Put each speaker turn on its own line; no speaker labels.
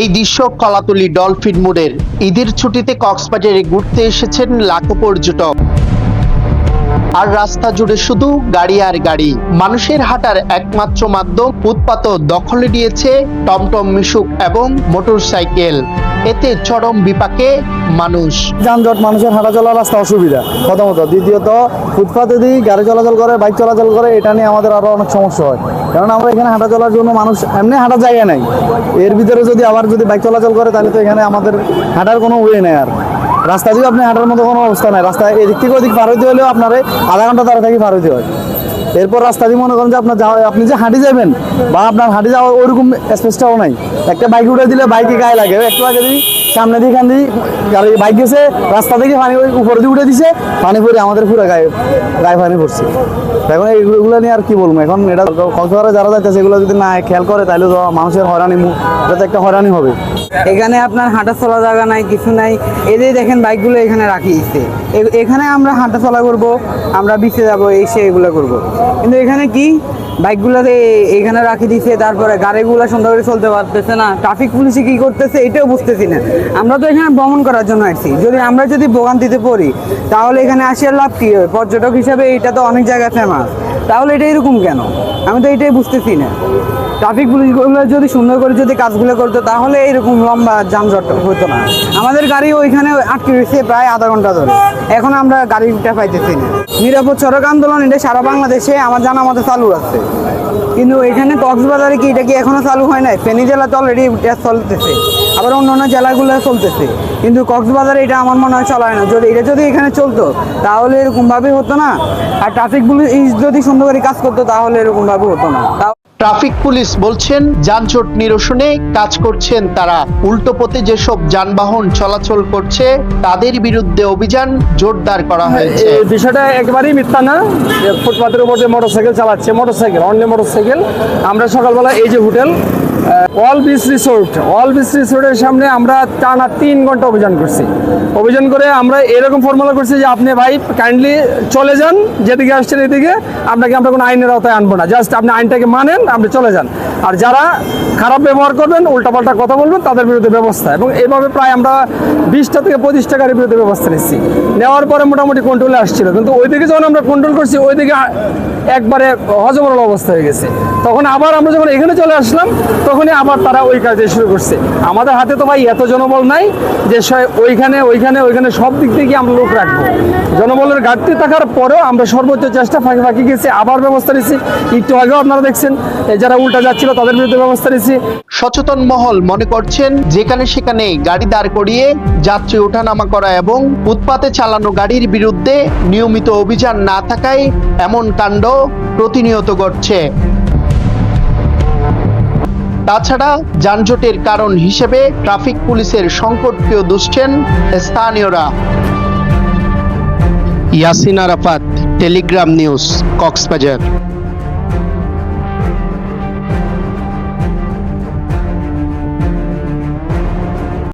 এই দৃশ্য কলাতলি ডলফিন মোড়ের। ঈদের ছুটিতে কক্সবাজারে ঘুরতে এসেছেন লাখো পর্যটক। আর রাস্তা জুড়ে শুধু গাড়ি আর গাড়ি। মানুষের হাঁটার একমাত্র মাধ্যম উৎপাত দখলে নিয়েছে টমটম মিশুক এবং মোটরসাইকেল। এতে চরম বিপাকে মানুষ।
যানজট, মানুষের হাঁটা চলার রাস্তা অসুবিধা। প্রথমত। দ্বিতীয়ত, ফুটপাতে দিয়ে গাড়ি চলাচল করে, বাইক চলাচল করে, এটা নিয়ে আমাদের আরও অনেক সমস্যা হয়। কারণ আমরা এখানে হাঁটা চলার জন্য মানুষ এমনি হাঁটা জায়গা নেই। এর ভিতরে যদি আবার যদি বাইক চলাচল করে, তাহলে তো এখানে আমাদের হাঁটার কোনো ওয়ে নেই আর। রাস্তা দিয়ে আপনি হাঁটার মতো কোনো অবস্থা নাই রাস্তা এদিক থেকে ওদিক পার হইতে হলেও আপনার আধা ঘণ্টা তারা থাকি পার হইতে হয়। এরপর রাস্তা দিয়ে মনে করেন যে আপনার যাওয়া আপনি যে হাঁটি যাবেন বা আপনার হাঁটি যাওয়া ওইরকম স্পেসটাও নাই। একটা বাইক উঠে দিলে বাইকে গায়ে লাগে। একটু আগে দিই সামনে দিয়ে খান দিই গাড়ি বাইক গেছে, রাস্তা থেকে পানি উপরে দিয়ে উঠে দিছে, পানি পরে আমাদের পুরো গায়ে গায়ে পানি পড়ছে। এখন এইগুলো নিয়ে আর কি বলব? এখন এটা কক্সবাজারে যারা যাইতেছে, এগুলো যদি না খেয়াল করে, তাহলে তো মানুষের হয়রানি মু- এটা তো একটা হয়রানি হবে।
এখানে আপনার হাঁটা চলা জায়গা নাই, কিছু নাই। এদের দেখেন বাইকগুলো এখানে রাখি দিচ্ছে এখানে আমরা হাঁটা চলা করব, আমরা বিচে যাব এসে এগুলো করব। কিন্তু এখানে কি? বাইকগুলোতে এখানে রাখি দিছে, তারপরে গাড়িগুলো সুন্দর করে চলতে পারতেছে না। ট্রাফিক পুলিশে কি করতেছে এটাও বুঝতেছি না। আমরা তো এখানে ভ্রমণ করার জন্য আসছি। যদি আমরা যদি ভোগান্তিতে পড়ি, তাহলে এখানে আসিয়ার লাভ কী হয়? পর্যটক হিসাবে এটা তো অনেক জায়গায় ফেমাস তাহলে এটা এরকম কেন? আমি তো এটাই বুঝতেছি না। ট্রাফিক পুলিশগুলো যদি সুন্দর করে যদি কাজগুলো করতো, তাহলে এরকম লম্বা যানজট হতো না। আমাদের গাড়ি ওইখানে আটকে রয়েছে প্রায় আধা ঘণ্টা ধরে। এখন আমরা গাড়িটা পাইতেছি না। নিরাপদ সড়ক আন্দোলন এটা সারা বাংলাদেশে আমার জানা মতো চালু আছে। কিন্তু এখানে কক্সবাজারে কি এটা কি এখনও চালু হয় নাই? ফেনী জেলাতে অলরেডি চলতেছে। আবার অন্য অন্য জেলাগুলো চলতেছে। কিন্তু কক্সবাজারে এটা আমার মনে হয় চলায় না। যদি এটা যদি এখানে চলতো, তাহলে এরকম ভাবে হতো না। আর ট্রাফিক পুলিশ যদি সুন্দর করে কাজ করতো, তাহলে এরকমভাবে হতো না।
ট্রাফিক পুলিশ বলছেন যানজট নিরসনে কাজ করছেন তারা। উল্টো পথে যেসব যানবাহন চলাচল করছে তাদের বিরুদ্ধে অভিযান জোরদার করা হয়েছে।
এই বিষয়টা একেবারেই মিথ্যা না ফুটপাতের উপর যে মোটরসাইকেল চালাচ্ছে মোটরসাইকেল অন্য মোটরসাইকেল আমরা সকালবেলা এই যে hotel all beach resort, all beach রিসোর্টের সামনে আমরা টানা তিন ঘণ্টা অভিযান করছি। অভিযান করে আমরা এরকম ফর্মুলা করছি যে আপনি ভাই কাইন্ডলি চলে যান, যেদিকে আসছেন এদিকে। আপনাকে আমরা কোনো আইনের আওতায় আনব না। জাস্ট আপনি আইনটাকে মানেন, আপনি চলে যান। আর যারা খারাপ ব্যবহার করবেন, উল্টাপাল্টা কথা বলবেন, তাদের বিরুদ্ধে ব্যবস্থা। এবং এভাবে প্রায় আমরা বিশটা থেকে পঁচিশটা গাড়ির বিরুদ্ধে ব্যবস্থা নিচ্ছি। নেওয়ার পরে মোটামুটি কন্ট্রোলে আসছিল। কিন্তু ওইদিকে যখন আমরা কন্ট্রোল করছি, ওইদিকে একবারে হজমরল অবস্থা হয়ে গেছে। তখন আবার আমরা যখন এখানে চলে আসলাম তখনই আবার তারা ওই কাজে শুরু করছে। আমাদের হাতে তো ভাই এত জনবল নাই যে ওইখানে ওইখানে ওইখানে সব দিক থেকে আমরা লোক রাখব। জনবলের ঘাটতি থাকার পরেও আমরা সর্বোচ্চ চেষ্টা ফাঁকি ফাঁকি গেছি, আবার ব্যবস্থা নিচ্ছি একটু আগেও আপনারা দেখছেন যারা উল্টা যাচ্ছিল তাদের বিরুদ্ধে ব্যবস্থা নিচ্ছি
সচেতন মহল মনে করছেন, যেখানে সেখানে গাড়ি দাঁড় করিয়ে যাত্রী ওঠানামা করা এবং উৎপাতে চালানো গাড়ির বিরুদ্ধে নিয়মিত অভিযান না থাকায় এমন কাণ্ড প্রতিনিয়ত ঘটছে। তাছাড়া যানজটের কারণ হিসেবে ট্রাফিক পুলিশের সংকটকেও দুষছেন স্থানীয়রা। Yasin Arafat Telegram news Cox's Bazar.